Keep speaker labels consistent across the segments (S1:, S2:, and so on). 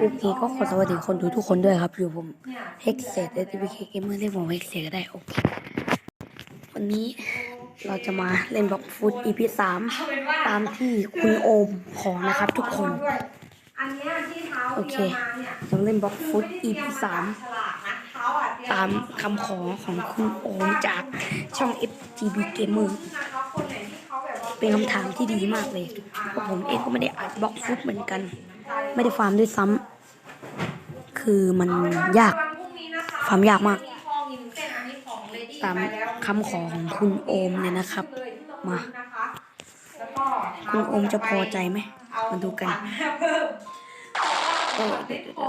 S1: โอเคก็ขอสวัสดีคนดูทุกคนด้วยครับอยู่ผม
S2: เฮ
S1: กเซตและทีวีเคเกมเมอร์เรียกผมเฮกเซตก็ได้โอเควันนี้เราจะมาเล่นบล็อกฟุต EP สามตามที่คุณโอมขอนะครับทุกคนโอ
S2: เค
S1: จะเล่นบล็อกฟุต
S2: ไม่ได้เตรี
S1: สาม
S2: ตา
S1: มคำขอของคุณโอมจากช่อง FTB Gamer
S2: นะคะคนไหนที่เขาแบบว่า
S1: เป็นคำถามที่ดีมากเลยเพราะผมเองก็ไม่ได้อัดบล็อกฟุตเหมือนกัน ไม่ได้ฟาร์มด้วยซ้ำคือมันยาก
S2: วันพรุ่งนี้นะคะ
S1: ความยากมาก
S2: ทองอีกหนึ่งเส้นอันนี้ของ Lady
S1: ตาม
S2: ไปแล้ว
S1: คำขอของคุณโอมเนี่ยนะครับ
S2: เลยที่ลง
S1: มา
S2: นะคะแล้วก็
S1: คุณโอมจะพอใจไหม
S2: เอา
S1: มาดูกัน
S2: เพิ่ม
S1: โอ้
S2: ไม่พอ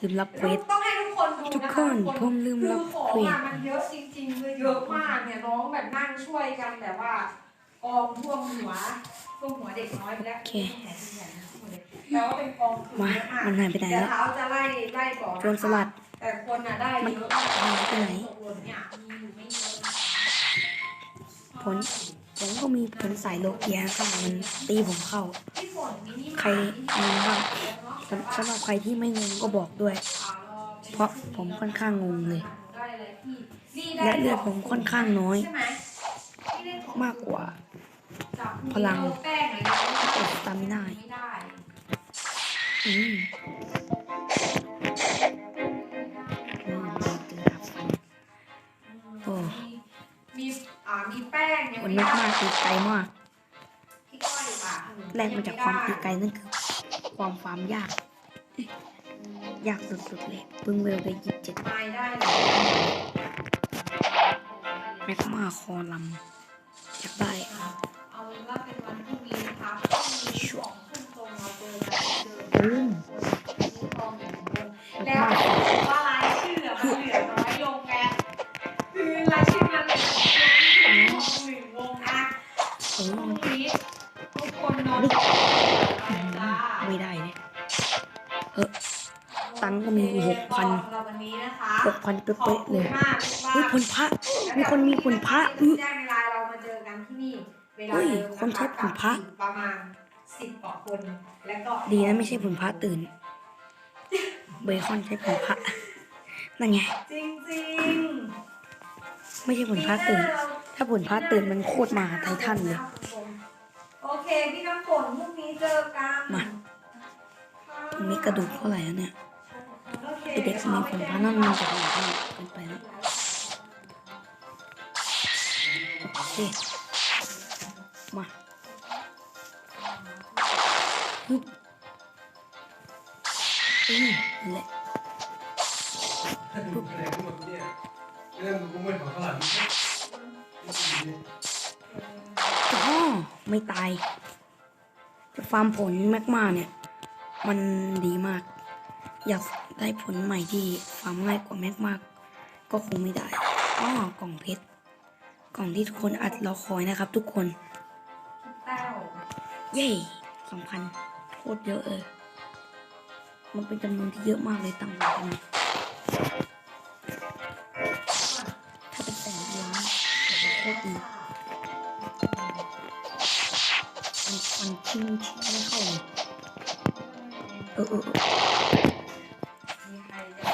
S1: ลืมรับเควส
S2: ต้องให้ทุกคนดู
S1: ทุก
S2: นะะ
S1: คนผมลืมรับ
S2: คือของ
S1: เควส
S2: อะมันเยอะจริงๆเลยเยอะมากเนี่ยน้องแบบนั่งช่วยกันแบบว่ากองท่วมหัว ท่วมหัวเด็กน้อยไปแล้ว
S1: โอเค
S2: แต่ว่าเป็นกองทุน
S1: มา
S2: เยอะมาก
S1: มันหายไปไหน
S2: เดี๋ยว
S1: แล้ว
S2: เท้าจะไล่ไล่ก่อน
S1: โจรสลัด
S2: แต่คนอะได้
S1: มัน
S2: เยอะมาก
S1: หายไปไหน
S2: ตกหล่นเนี่ยมีอยู่ไม่เยอะ
S1: ผลผมก็มีผลสายโลเกียครับมันตีผมเข้า
S2: ที่ฝนมินิ
S1: ใครงงบ้างสำสำหรับใครที่ไม่งงก็บอกด้วย เพราะผมค่อนข้างงงเลย
S2: ได้เลยพี่นี่
S1: และ
S2: ได้
S1: เลือดผมค่อนข้างน้อย
S2: ใช่ไหมที่ได้ของ
S1: มากกว่า
S2: จาก
S1: พลัง
S2: แป้งเลยนะ
S1: เอ็ดสตามิน่า
S2: ไม่ได้
S1: อืมอืมดีเกือบฟันโอ้
S2: มีมีอ่ามีแป้งยัง
S1: มัน
S2: ไม่
S1: มาก
S2: ได้
S1: มากตีไกลมาก
S2: พี่ก้อยป่ะ
S1: แรกมาจากความตีไกลนั่นคือ ความฟาร์มยาก ยากสุดๆเลยเพิ่งเวลไปยี่สิบเจ็ด
S2: ไม่ได้เลย
S1: แม็กมาคอลำอยากได้
S2: เอาเป็นว่าเป็นวันพรุ่งนี้นะคะพรุ่งนี้สองทุ่มตรงเราเจอกันเจอ
S1: อืม
S2: แล้วว่ารายชื่ออะมันเหลือน้อยลงไงคือรายชื่อมันเหลือน้อยลงหนึ่งวงนะ
S1: เออ
S2: พรุ่งนี้ทุกคนนอน
S1: อืม
S2: จ้า
S1: ไม่ได้เลยเออตังค์ก็มีหกพัน
S2: สำหรับวันนี้นะคะ
S1: หกพันเป๊ะๆเลย
S2: ขอบคุณมาก
S1: เฮ้ยผลพระมีคนมีผลพระอื้อ คนใช้ผลพระ
S2: ประมาณสิบกว่าคน แล้วก็
S1: ดีนะไม่ใช่ผลพระตื่น เบคอนใช้ผลพระนั่นไง
S2: จริงจริง
S1: ไม่ใช่ผลพระตื่น ถ้าผลพระตื่นมันโคตรมหาไททันเลย
S2: โอเค พี่น้ำฝนพรุ่งนี้เจอกัน
S1: มาตรงนี้กระดูกเท่าไหร่แล้วเนี่ย
S2: โอเค
S1: ไอเด็กสมัยผลพระนั่นมันจะหายไปเกินไปแล้วโอเค ฮึบอืมแหละ
S3: อะไรทั้งหมดเนี่ยเรื่องกูไม่ขอขลัง
S1: อ๋อไม่ตายจะฟาร์มผลแมกมาเนี่ย มันดีมาก อยากได้ผลใหม่ที่ฟาร์มง่ายกว่าแมกมาก ก็คงไม่ได้อ๋อกล่องเพชรกล่องที่ทุกคนอัดรอคอยนะครับทุกคน
S2: แต้ว
S1: เย้สองพัน ตรเยอะเลย มันเป็นจำนวนที่เยอะมากเลยตังค์กันนะถ้าเป็นแสนล้านโคตรดีมันมันชิงชิงไม่เข้าเลยเออเออเออ
S2: มีใครจะ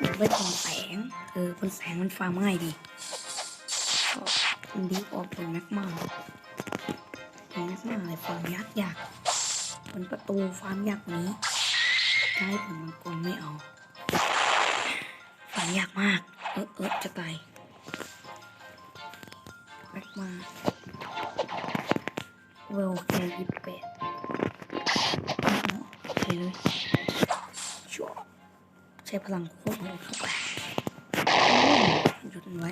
S1: อยากได้ผลแสง เออผลแสงมันฟาร์มง่ายดีมันดีกว่าผลแมกมา ผลแมกมาเลยฟาร์มยากษ์ยากผลประตูฟาร์มยากกว่านี้จะให้ผลมังกรไม่เอาฟาร์มยากมาก เออเออจะตายแมกมาเวลแค่ยี่สิบแปดโอเคเลยชัวใช้พลังโคตรโหดเข้าไปหยุดไว้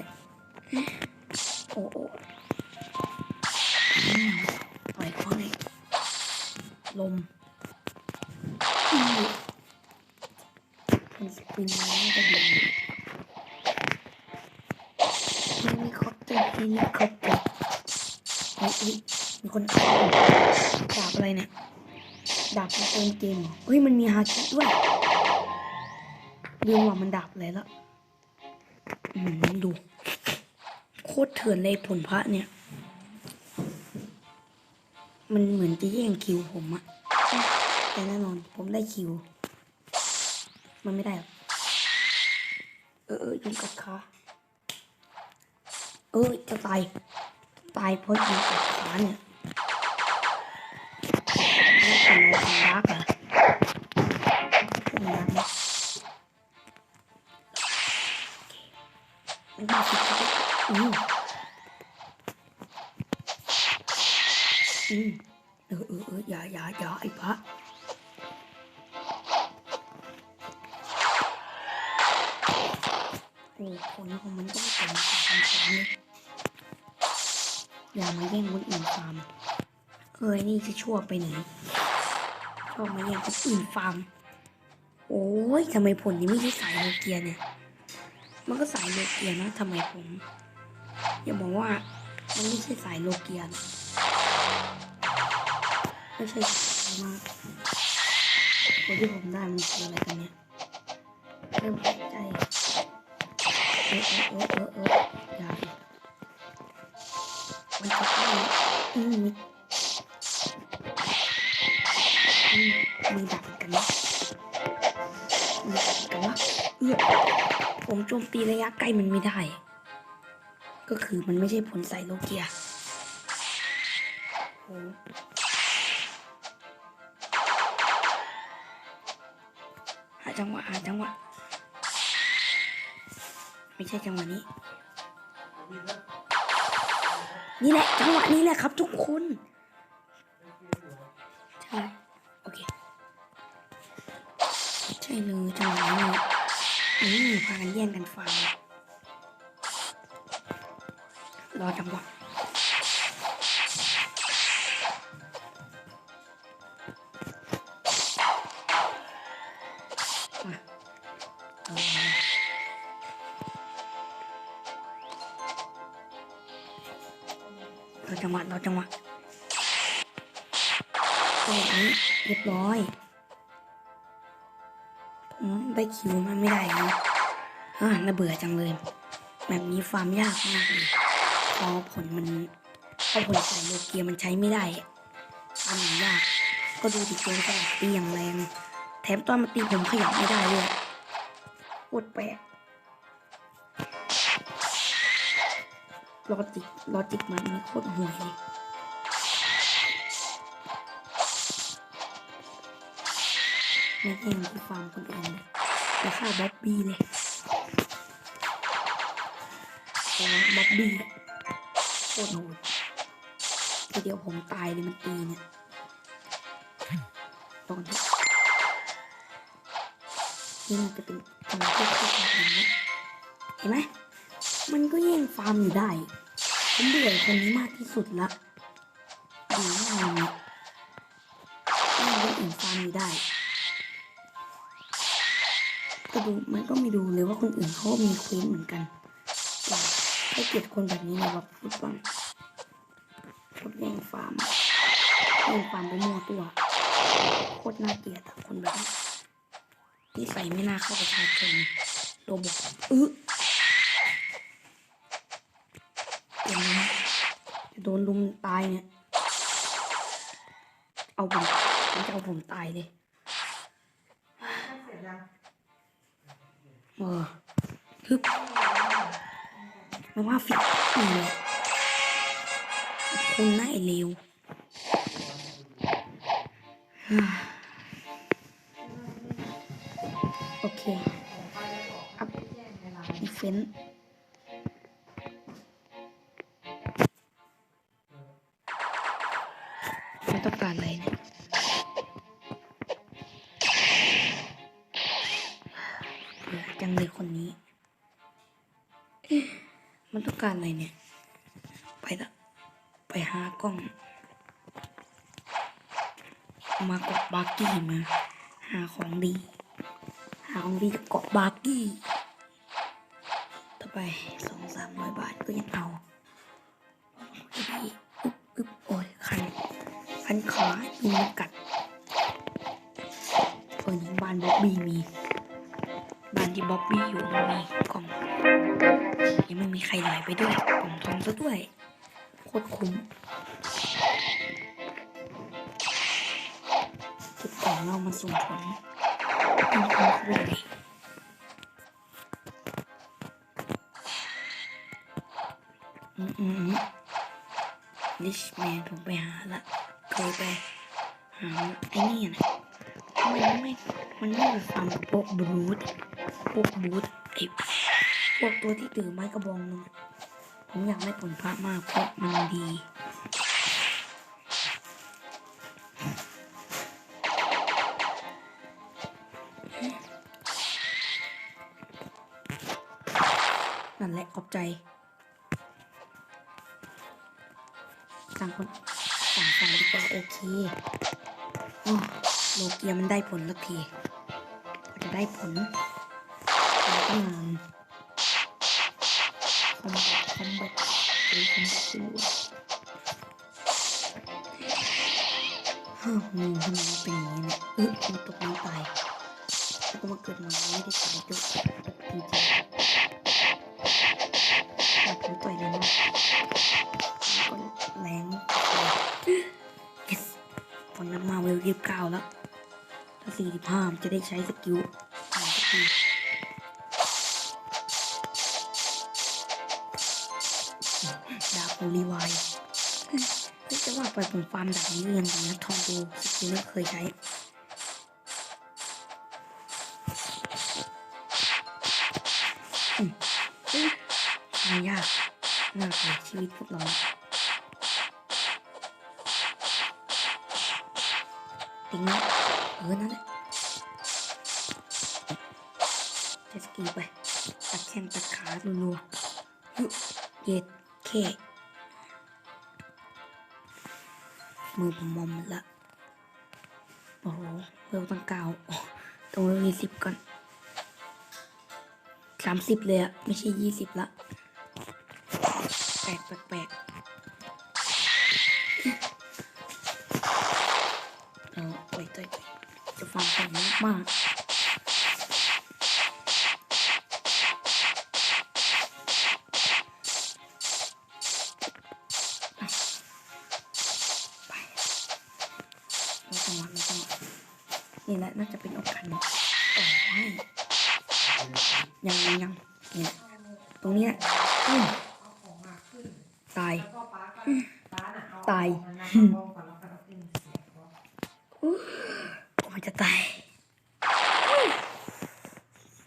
S1: โอ้โลมอืมมันสปินแล้วจะดีเฮลิคอปเตอร์เฮลิคอปเตอร์เฮ้ยมีคนเอาดาบอะไรเนี่ยดาบของเกมเกมเหรอเฮ้ยมันมีฮาคิด้วยลืมว่ามันดับเลยแล้วอืมดูโคตรเถื่อนเลยผลพระเนี่ย มันเหมือนจะแย่งคิวผมอะแต่แน่นอนผมได้คิว มันไม่ได้หรอกเออเออยิงกัดขาเออจะตายตายเพราะยิงกัดขาเนี่ยไม่ทำอะไรรักอท อ้ผลของมันก็ไม่เป็นสามผลเลยอย่ามาแย่งคนอื่นฟาร์มเอ้ยนี่จะชั่วไปไหนชอบมาแย่งคนอื่นฟาร์ม โอ้ยทำไมผลนี้ไม่ใช่สายโลเกียเนี่ย มันก็สายโลเกียนะทำไมผม อย่าบอกว่ามันไม่ใช่สายโลเกียนไม่ใช่สายมากผลที่ผมได้มันคืออะไรกันเนี่ยเริ่มใจ ออเออเออเออเอออย่าดิมันจะเข้าอืมมีดักกันนะมีดักกันนะเอื้อผมโจมตีระยะใกลมันไม่ได้ ก็คือมันไม่ใช่ผลใส่โลเกียโอ้หาจังหวะหาจังหวะ ไม่ใช่จังหวะนี้ นี่แหละจังหวะนี้แหละครับทุกคนใช่โอเคใช่เลยจังหวะนี้เลยนี่พากันแย่งกันฟังรอจังหวะ คิวมันไม่ได้นะอ่าน่าเบื่อจังเลย แบบนี้ฟาร์มยากมากเลยพอผลมันพอผลใส่โลเกียมันใช้ไม่ได้ฟาร์มยากก็ดูดิโจนสลับตีอย่างแรง แถมตอนมาตีผมขยับไม่ได้ด้วยโคตรแปลกลอจิกลอจิกมันนี่โคตรห่วยเลยไม่แย่งที่ฟาร์มคนอื่นเลย แต่ฆ่าบ๊อบบี้เลยบ๊อบบี้โคตรโหดทีเดียวผมตายเลยมันตีเนี่ยตอนนี้นี่มันจะเป็นจังที่เข้าไปองนี้เห็นไหม มันก็แย่งฟาร์มอยู่ได้ผมเบื่อคนนี้มากที่สุดละดูว่ามันเนี่ยแย่งฟาร์มอยู่ได้ ก็ดูมันก็ไม่ดูเลยว่าคนอื่นเขามีเควสเหมือนกันแต่ให้เกลียดคนแบบนี้นะแบบฟุตบอลชอบแย่งฟาร์มแย่งฟาร์มไปมั่วตัวโคตรน่าเกลียดคนแบบนี้นิสัยไม่น่าเข้าประชาชนโรบอทอื้อโดนลุมจะโดนลุมตายเนี่ย เอาผมจะเอาผมตายเลย เออฮึบไม่ว่าฟิตอีกเลยคุณน่าไอเลวโอเค อัพอีเฟนต้องการอะไรเนี่ย ต้องการอะไรเนี่ย ไปละไปหากล้อง มากดบาร์กี้มา หาของดี หาของดีจากเกาะบาร์กี้ ต่อไปสองสามร้อยบาทก็ยังเอาอึ๊บอึ๊บโอ้ยคันพันขายุงกัดเออนี่บ้านบ๊อบบี้มี ที่บ๊อบบี้อยู่มันมีกล่องยังไม่มีใครไหลไปด้วยกล่องทองซะด้วยโคตรคุ้มจุดสองเรามาสุ่มผลเป็นคนคุยอืมอืมอืมลิชแมนผมไปหาละเคยไปหาไอ้นี่นะทำไมมันไม่มันไม่ไปฟังกับพวกบรูท วกบูทไอ้พวกตัวที่ถือไม้กระบองนึงอะผมอยากได้ผลพระมากเพราะมันดีนั่นแหละขอบใจต่างคนต่างฟังดีกว่าโอเคโอ้โลเกียมันได้ผลสักทีกว่าจะได้ผล มันก็นานคอมแบทคอมแบทหรือคอมแบทไม่รู้ฮ่ามึงทำไมมันเป็นอย่างนี้เนี่ยเออมันตกน้ำตายแล้วก็มาเกิดมาไม่ได้ตายด้วยจริงๆแต่ผมต่อยเลยนะแล้วก็แรง yes ตอนนั้นมาเวลยี่สิบเก้าแล้วถ้าสี่สิบห้าจะได้ใช้สกิลอ่าสกิล ดาบโอลีไวายเฮ้ยจะว่าไปผมฟาร์มดาบนี้เรียนดีนะทองดูสกิลไม่เคยใช้อืมมันยากมากเลยชีวิตพวกเราติงนะเออนั่นแหละเจตสกีไปตัดแข้งตัดขารัวๆเย็ดแค่ มือผมมอมหมดละโอ้โหเวลตั้งเก้าต้องเวลยี่สิบก่อนสามสิบเลยอะไม่ใช่ยี่สิบละแปลกแปลกแปลกเออไปต่อยจะฟังผมมากาจะเป็นโอกาสเนต่อให้ยังยังยังเนี่ยตรงเนี้ยตาย ตาย
S2: ก่อนแล้วก็เอาขึ้นเสียบก่อน
S1: มันจะตาย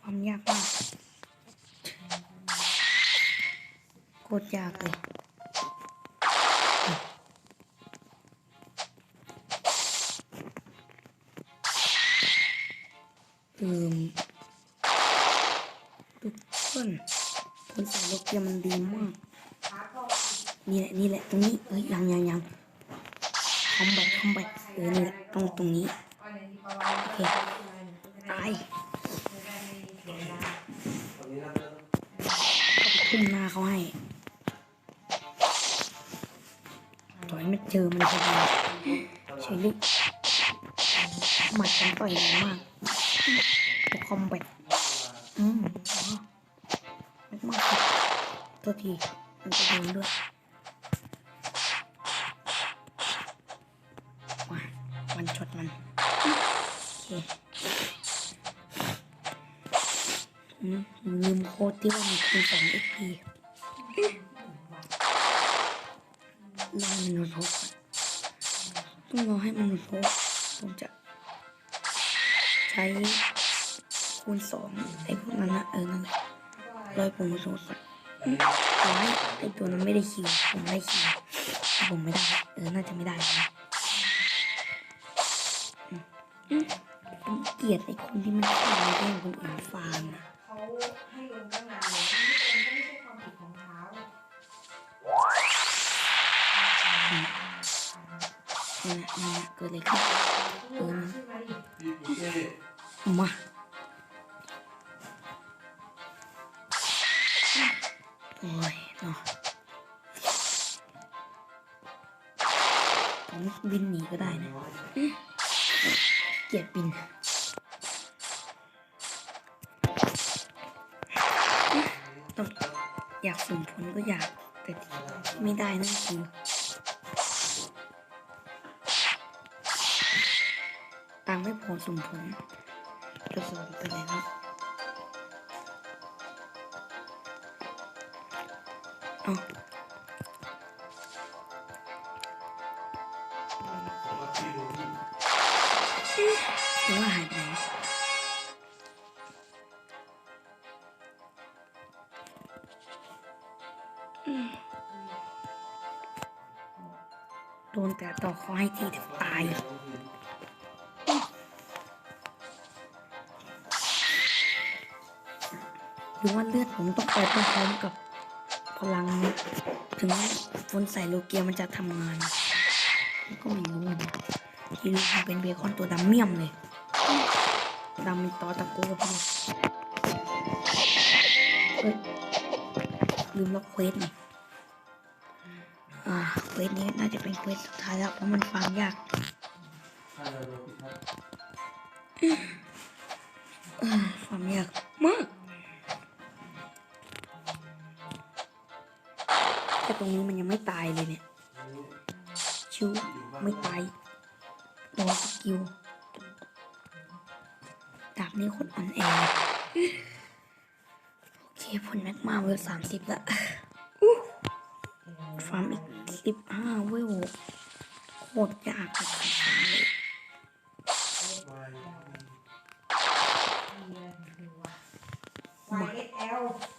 S1: ความยากมากโคตรยากเลย หมั
S2: ด
S1: กันต่อยแรงมากแต่คอมแบทอืมอ๋อมากมากครับตัวทีมันจะโดนด้วยมาวันช็อตมันโอเคอืมลืมโค้ดที่ว่ามีคูณสอง XP รอมันโทษต้องรอให้มันโทษผมจะ ช้คูณสองไอ้พวกนั้นนะเออนั่นแหละร้อยผมมาโทษก่อนอืมร้อยไอ้ตัวนั้นไม่ได้คิวผมได้คิวผมไม่ได้ เออ น่าจะไม่ได้นะผมเกลียดไอ้คนที่มันฟาร์มแย่งคนอื่นฟาร์มนะ
S2: เขาให้ลงตั้งนานเลยที่เป็นไม่ใช่ความผิดของเขา
S1: นั่นแหละนั่นแหละเกิดอะไรขึ้น
S2: เออ มาดิ
S3: พี่ปุ๊เต้
S1: มาโอ้ยเนาะผมบินหนีก็ได้นะ เกียดบินต้องอยากสุ่มผลก็อยาก แต่ไม่ได้นั่นคือตังไม่พอสมผล กระสุนไปไหนแล้วเอา
S3: หรื
S1: อว่าหายไปไหนโดนแต่ต่อคอให้ทีถึงตาย หรือว่าเลือดผมต้องไปพร้อมๆกับพลังนี้ถึงฝนใส่โลเกียมันจะทำงาน ก็ไม่รู้นะที่รู้มันเป็นเบคอนตัวดำเมี่ยมเลยดำมีตอตะโกพี่เอ้ยลืมล็อกเควสนี่อ่าเควสนี้น่าจะเป็นเควสสุดท้ายแล้วเพราะมันฟังยาก
S3: ถ้าเราโดนพิทักษ์
S1: เออความยากมาก แต่ตรงนี้มันยังไม่ตายเลยเนี่ย ชิวไม่ตายโดนสกิลดาบนี้คนอ่อนแอโอเคผลแม็กมาเวลสามสิบละฟาร์มอีกสิบห้าเวลโคตรยากกับการฟาร์มเลย
S4: YSL
S1: อืม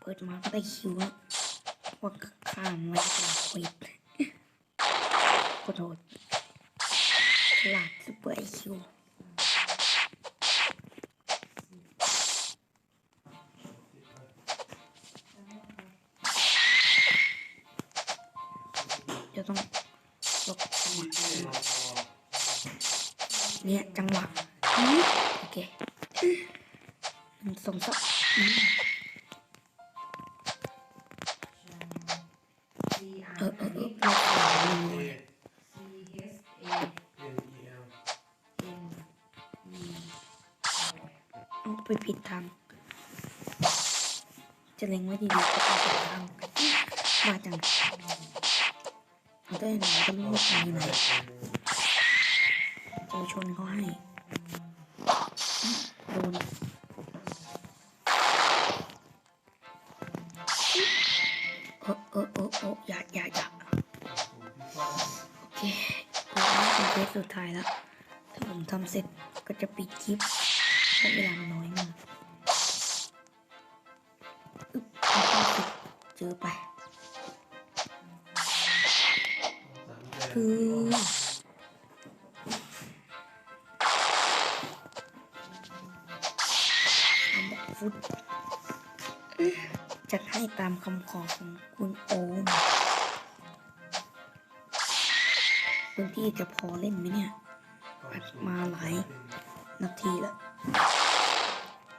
S1: เปิดมาก็ได้คิวแล้วว่าข้ามไว้เป็นควิดขอโทษฉลาดซุปเปอร์คิว ออเออเออเราไปผิดทางจะเล็งไว้ดีๆก็ไปผิดทางมาจังเอาได้ไหนก็รู้ว่าทางไหนจะชนเขาให้โดน สุดท้ายแล้ว ถ้าผมทำเสร็จก็จะปิดคลิปเพราะเวลามันน้อยมากอึ๊บเอาเจอไปคือฟุตจะให้ตามคำขอของคุณโอ พี่จะพอเล่นไหมเนี่ยอัดมาหลายนาทีแล้ว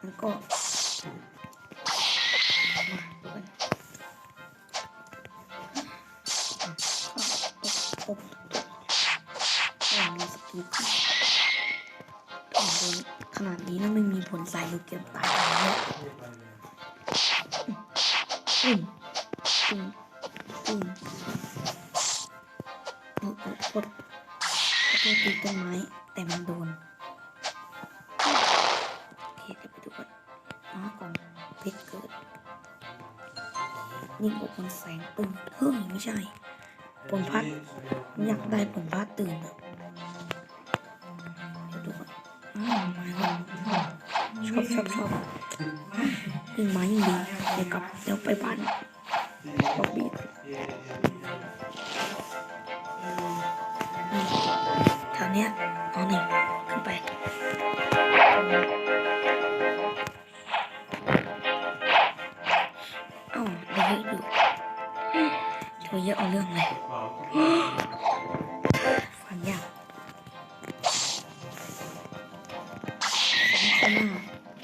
S1: แล้วก็บอบตัวมีสกิลขึ้นขนาดนี้แล้วไม่มีผลใส่ลูกเกมตายแล้วอืมอืม พดตีต้นไม้ แต่มันโดนโอเคเดี๋ยวไปดูก่อนอ๋อกล่องเพชรเกิดนี่บุกมันแสงตื่นเฮ้ยไม่ใช่ผลพัดอยากได้ผลพัดตื่นอะเดี๋ยวดูก่อนอ้าวมาแล้วชอบชอบชอบยิ่งมายิ่งดีเดี๋ยวกลับเดี๋ยวไปบ้านล็อบบี้ แถวเ